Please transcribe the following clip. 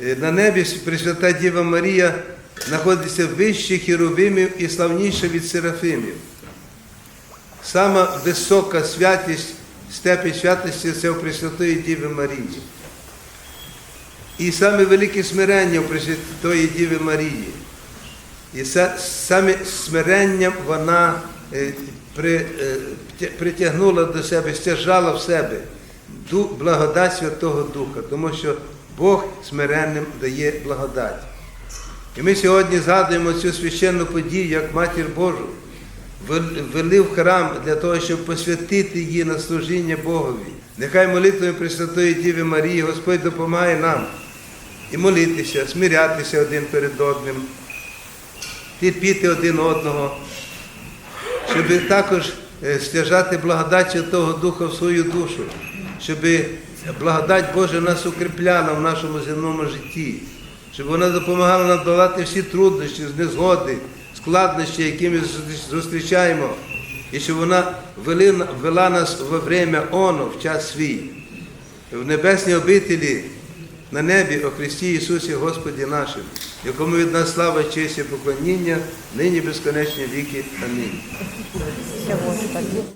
Е, На небі Пресвята Діва Марія знаходиться вище хіровимів і славніша від серафимів. Сама висока святість, степень святості це у Пресвятої Діви Марії. І саме велике смирення у Пресвятої Діви Марії. І саме смиренням вона е, е, тя- притягнула до себе, стяжала в себе благодать Святого Духа, тому що Бог смиренним дає благодать. І ми сьогодні згадуємо цю священну подію як Матір Божу, в храм для того, щоб посвятити її на служіння Богові. Нехай молитвою Пресвятої Діви Марії Господь допомагає нам і молитися, смирятися один перед одним, терпіти один одного, щоб також е, стяжати благодать Святого Духа в свою душу, щоб благодать Божа нас укріпляла в нашому земному житті, щоб вона допомагала нам долати всі труднощі, незгоди, складнощі, які ми зустрічаємо, і щоб вона вела нас во время оно, в час свій, в небесній обителі, на небі о Христі Ісусі Господі нашим, якому від нас слава, честь і поклоніння, нині безконечні віки. Амінь.